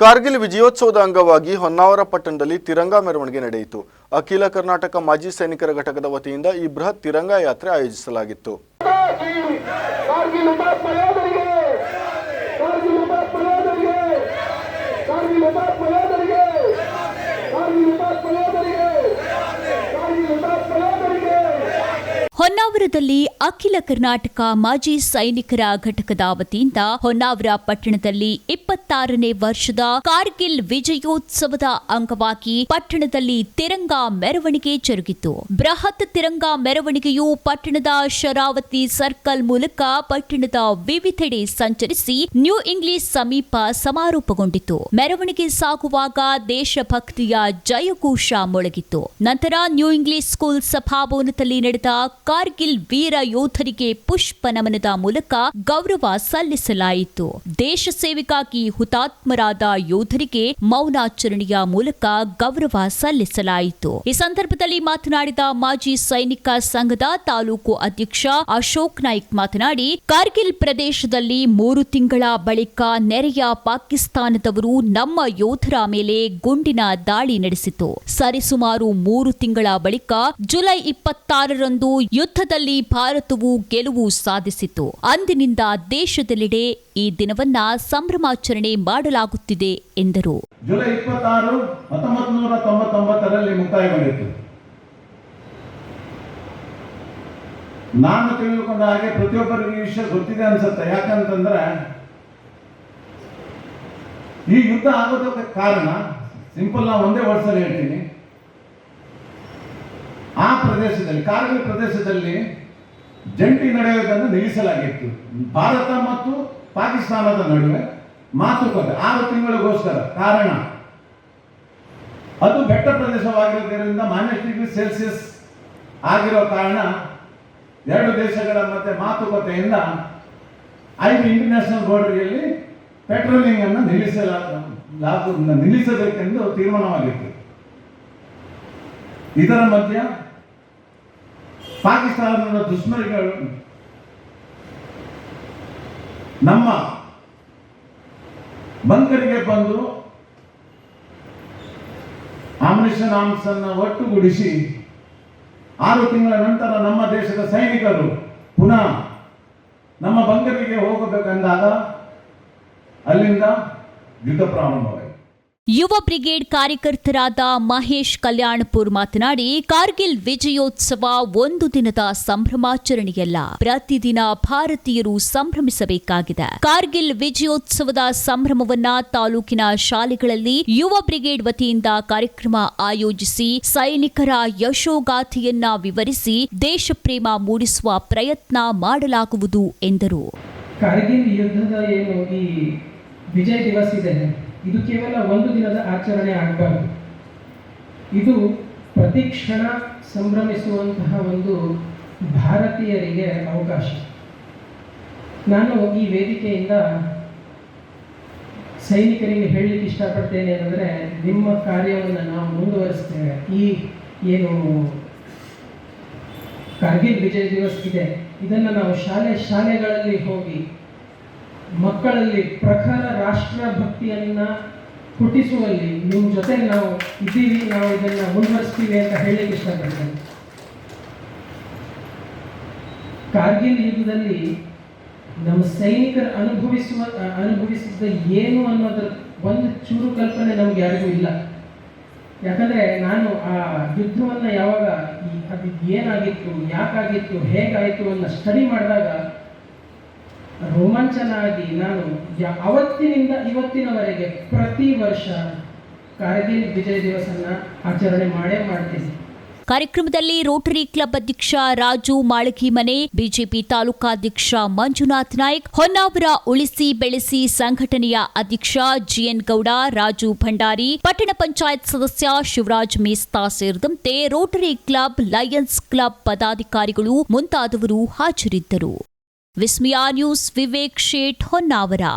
ಕಾರ್ಗಿಲ್ ವಿಜಯೋತ್ಸವದ ಅಂಗವಾಗಿ ಹೊನ್ನಾವರ ಪಟ್ಟಣದಲ್ಲಿ ತಿರಂಗ ಮೆರವಣಿಗೆ ನಡೆಯಿತು. ಅಖಿಲ ಕರ್ನಾಟಕ ಮಾಜಿ ಸೈನಿಕರ ಘಟಕದ ವತಿಯಿಂದ ಈ ಬೃಹತ್ ತಿರಂಗ ಯಾತ್ರೆ ಆಯೋಜಿಸಲಾಗಿತ್ತು. ಕಾರ್ಗಿಲ್ ಹುತಾತ್ಮ ಯೋಧರಿಗೆ ಕಾರ್ಗಿಲ್ ಹುತಾತ್ಮ ಯೋಧರಿಗೆ ಕಾರ್ಗಿಲ್ ಹುತಾತ್ಮ ಯೋಧರಿಗೆ ಕಾರ್ಗಿಲ್ ಹುತಾತ್ಮ ಯೋಧರಿಗೆ ಕಾರ್ಗಿಲ್ ಹುತಾತ್ಮ ಯೋಧರಿಗೆ ಹೊನ್ನಾವರದಲ್ಲಿ ಅಖಿಲ ಕರ್ನಾಟಕ ಮಾಜಿ ಸೈನಿಕರ ಘಟಕದ ವತಿಯಿಂದ ಹೊನ್ನಾವರ ಪಟ್ಟಣದಲ್ಲಿ ಇಪ್ಪತ್ತಾರನೇ ವರ್ಷದ ಕಾರ್ಗಿಲ್ ವಿಜಯೋತ್ಸವದ ಅಂಗವಾಗಿ ಪಟ್ಟಣದಲ್ಲಿ ತಿರಂಗ ಮೆರವಣಿಗೆ ಜರುಗಿತು. ಬೃಹತ್ ತಿರಂಗ ಮೆರವಣಿಗೆಯು ಪಟ್ಟಣದ ಶರಾವತಿ ಸರ್ಕಲ್ ಮೂಲಕ ಪಟ್ಟಣದ ವಿವಿಧೆಡೆ ಸಂಚರಿಸಿ ನ್ಯೂ ಇಂಗ್ಲಿಷ್ ಸಮೀಪ ಸಮಾರೋಪಗೊಂಡಿತು. ಮೆರವಣಿಗೆ ಸಾಗುವಾಗ ದೇಶಭಕ್ತಿಯ ಜಯಘೋಷ ಮೊಳಗಿತು ನಂತರ ನ್ಯೂ ಇಂಗ್ಲಿಷ್ ಸ್ಕೂಲ್ ಸಭಾಭವನದಲ್ಲಿ ನಡೆದ ಕಾರ್ಗಿಲ್ ವೀರ ಯೋಧರಿಗೆ ಪುಷ್ಪ ನಮನದ ಮೂಲಕ ಗೌರವ ಸಲ್ಲಿಸಲಾಯಿತು. ದೇಶ ಸೇವೆಗಾಗಿ ಹುತಾತ್ಮರಾದ ಯೋಧರಿಗೆ ಮೌನಾಚರಣೆಯ ಮೂಲಕ ಗೌರವ ಸಲ್ಲಿಸಲಾಯಿತು. ಈ ಸಂದರ್ಭದಲ್ಲಿ ಮಾತನಾಡಿದ ಮಾಜಿ ಸೈನಿಕ ಸಂಘದ ತಾಲೂಕು ಅಧ್ಯಕ್ಷ ಅಶೋಕ್ ನಾಯ್ಕ್ ಮಾತನಾಡಿ, ಕಾರ್ಗಿಲ್ ಪ್ರದೇಶದಲ್ಲಿ ಮೂರು ತಿಂಗಳ ಬಳಿಕ ನೆರೆಯ ಪಾಕಿಸ್ತಾನದವರು ನಮ್ಮ ಯೋಧರ ಮೇಲೆ ಗುಂಡಿನ ದಾಳಿ ನಡೆಸಿತು. ಸರಿಸುಮಾರು ಮೂರು ತಿಂಗಳ ಬಳಿಕ ಜುಲೈ ಇಪ್ಪತ್ತಾರರಂದು ಯುದ್ಧದಲ್ಲಿ ಭಾರತವು ಗೆಲುವು ಸಾಧಿಸಿತು. ಅಂದಿನಿಂದ ದೇಶದೆಲ್ಲೆಡೆ ಈ ದಿನವನ್ನ ಸಂಭ್ರಮಾಚರಣೆ ಮಾಡಲಾಗುತ್ತಿದೆ ಎಂದರು. ಜುಲೈ ಇಪ್ಪತ್ತಾರು ಹತ್ತೊಂಬತ್ತು ನೂರ ತೊಂಬತ್ತೊಂಬತ್ತರಲ್ಲಿ ನಾನು ತಿಳಿದುಕೊಂಡ ಹಾಗೆ ಪ್ರತಿಯೊಬ್ಬರಿಗೂ ಈ ವಿಷಯ ಗೊತ್ತಿದೆ ಅನ್ಸುತ್ತೆ. ಯಾಕಂತಂದ್ರೆ ಈ ಯುದ್ಧ ಆಗೋದಕ್ಕೆ ಕಾರಣ ಸಿಂಪಲ್ ನಾ ಒಂದೇ ವರ್ಷ ಹೇಳ್ತೀನಿ. ಆ ಪ್ರದೇಶದಲ್ಲಿ, ಕಾರ್ಗಿಲ್ ಪ್ರದೇಶದಲ್ಲಿ ಜಂಟಿ ನಡೆಯುವುದನ್ನು ನಿಲ್ಲಿಸಲಾಗಿತ್ತು. ಭಾರತ ಮತ್ತು ಪಾಕಿಸ್ತಾನದ ನಡುವೆ ಮಾತುಕತೆ, ಆರು ತಿಂಗಳಿಗೋಸ್ಕರ ಕಾರಣ. ಅದು ಬೆಟ್ಟ ಪ್ರದೇಶವಾಗಿರೋದ್ರಿಂದ ಮೈನಸ್ ಡಿಗ್ರಿ ಸೆಲ್ಸಿಯಸ್ ಆಗಿರೋ ಕಾರಣ ಎರಡು ದೇಶಗಳ ಮತ್ತೆ ಮಾತುಕತೆಯಿಂದ ಐದು ಇಂಟರ್ನ್ಯಾಷನಲ್ ಬೋರ್ಡರ್ಗಳಲ್ಲಿ ಪೆಟ್ರೋಲಿಂಗ್ ಅನ್ನು ನಿಲ್ಲಿಸಲ ನಿಲ್ಲಿಸಬೇಕೆಂದು ತೀರ್ಮಾನವಾಗಿತ್ತು. ಇದರ ಮಧ್ಯ ಪಾಕಿಸ್ತಾನದ ದುಷ್ಮರಿಗಳು ನಮ್ಮ ಬಂಕರಿಗೆ ಬಂದು ಆಮ್ನಿಷನ್ ಆರ್ಮ್ಸ್ ಅನ್ನು ಒಟ್ಟುಗೂಡಿಸಿ ಆರು ತಿಂಗಳ ನಂತರ ನಮ್ಮ ದೇಶದ ಸೈನಿಕರು ಪುನಃ ನಮ್ಮ ಬಂಕರಿಗೆ ಹೋಗಬೇಕೆಂದಾಗ ಅಲ್ಲಿಂದ ಯುದ್ಧ ಪ್ರಾರಂಭವಾಯಿತು ಯುವ ಬ್ರಿಗೇಡ್ ಕಾರ್ಯಕರ್ತರಾದ ಮಹೇಶ್ ಕಲ್ಯಾಣಪುರ್ ಮಾತನಾಡಿ, ಕಾರ್ಗಿಲ್ ವಿಜಯೋತ್ಸವ ಒಂದು ದಿನದ ಸಂಭ್ರಮಾಚರಣೆಯಲ್ಲ. ಪ್ರತಿದಿನ ಭಾರತೀಯರು ಸಂಭ್ರಮಿಸಬೇಕಾಗಿದೆ. ಕಾರ್ಗಿಲ್ ವಿಜಯೋತ್ಸವದ ಸಂಭ್ರಮವನ್ನ ತಾಲೂಕಿನ ಶಾಲೆಗಳಲ್ಲಿ ಯುವ ಬ್ರಿಗೇಡ್ ವತಿಯಿಂದ ಕಾರ್ಯಕ್ರಮ ಆಯೋಜಿಸಿ, ಸೈನಿಕರ ಯಶೋಗಾಥೆಯನ್ನ ವಿವರಿಸಿ ದೇಶಪ್ರೇಮ ಮೂಡಿಸುವ ಪ್ರಯತ್ನ ಮಾಡಲಾಗುವುದು ಎಂದರು. ಕಾರ್ಗಿಲ್ ಯುದ್ಧದ ಏನು ಈ ವಿಜಯ ಇದು ಕೇವಲ ಒಂದು ದಿನದ ಆಚರಣೆ ಆಗಬಾರ್ದು. ಇದು ಪ್ರತಿ ಕ್ಷಣ ಸಂಭ್ರಮಿಸುವಂತಹ ಒಂದು ಭಾರತೀಯರಿಗೆ ಅವಕಾಶ. ನಾನು ಈ ವೇದಿಕೆಯಿಂದ ಸೈನಿಕರಿಗೆ ಹೇಳಲಿಕ್ಕೆ ಇಷ್ಟಪಡ್ತೇನೆ ಅಂದರೆ ನಿಮ್ಮ ಕಾರ್ಯವನ್ನು ನಾವು ಮುಂದುವರಿಸ್ತೇವೆ. ಈ ಏನು ಕಾರ್ಗಿಲ್ ವಿಜಯ್ ದಿವಸ್ ಇದೆ, ಇದನ್ನು ನಾವು ಶಾಲೆ, ಶಾಲೆಗಳಲ್ಲಿ ಹೋಗಿ ಮಕ್ಕಳಲ್ಲಿ ಪ್ರಖರ ರಾಷ್ಟ್ರ ಭಕ್ತಿಯನ್ನ ಹುಟ್ಟಿಸುವಲ್ಲಿ ನಿಮ್ಮ ಜೊತೆ ನಾವು ಇದ್ದೀವಿ, ನಾವು ಇದನ್ನ ಮುಂದುವರಿಸ್ತೀವಿ ಅಂತ ಹೇಳಲಿಕ್ಕೆ ಇಷ್ಟಪಡ್ತೇನೆ. ಕಾರ್ಗಿಲ್ ಯುದ್ಧದಲ್ಲಿ ನಮ್ಮ ಸೈನಿಕರು ಅನುಭವಿಸುವ ಅನುಭವಿಸಿದ ಏನು ಅನ್ನೋದ್ರ ಒಂದು ಚೂರು ಕಲ್ಪನೆ ನಮ್ಗೆ ಯಾರಿಗೂ ಇಲ್ಲ. ಯಾಕಂದ್ರೆ ನಾನು ಆ ಯುದ್ಧವನ್ನ ಯಾವಾಗ ಅದು ಏನಾಗಿತ್ತು, ಯಾಕಾಗಿತ್ತು, ಹೇಗಾಯಿತು ಅನ್ನ ಸ್ಟಡಿ ಮಾಡಿದಾಗ ರೋಮಾಂಚನ ಆಗಿ ನಾನು ಅವತ್ತಿನಿಂದ ಇವತ್ತಿನವರೆಗೆ ಪ್ರತಿ ವರ್ಷ ಕಾರ್ಗಿಲ್ ವಿಜಯ ದಿವಸನ ಆಚರಣೆ ಮಾಡೇ ಮಾಡ್ತೀನಿ. ಕಾರ್ಯಕ್ರಮದಲ್ಲಿ ರೋಟರಿ ಕ್ಲಬ್ ಅಧ್ಯಕ್ಷ ರಾಜು ಮಾಳಗಿಮನೆ ಬಿಜೆಪಿ ತಾಲೂಕಾಧ್ಯಕ್ಷ ಮಂಜುನಾಥ್ ನಾಯ್ಕ್, ಹೊನ್ನಾವರ ಉಳಿಸಿ ಬೆಳೆಸಿ ಸಂಘಟನೆಯ ಅಧ್ಯಕ್ಷ ಜಿಎನ್ ಗೌಡ, ರಾಜು ಭಂಡಾರಿ, ಪಟ್ಟಣ ಪಂಚಾಯತ್ ಸದಸ್ಯ ಶಿವರಾಜ್ ಮೇಸ್ತಾ ಸೇರಿದಂತೆ ರೋಟರಿ ಕ್ಲಬ್, ಲಯನ್ಸ್ ಕ್ಲಬ್ ಪದಾಧಿಕಾರಿಗಳು ಮುಂತಾದವರು ಹಾಜರಿದ್ದರು. विस्मिया न्यूज़ विवेक शेठ होन्नावरा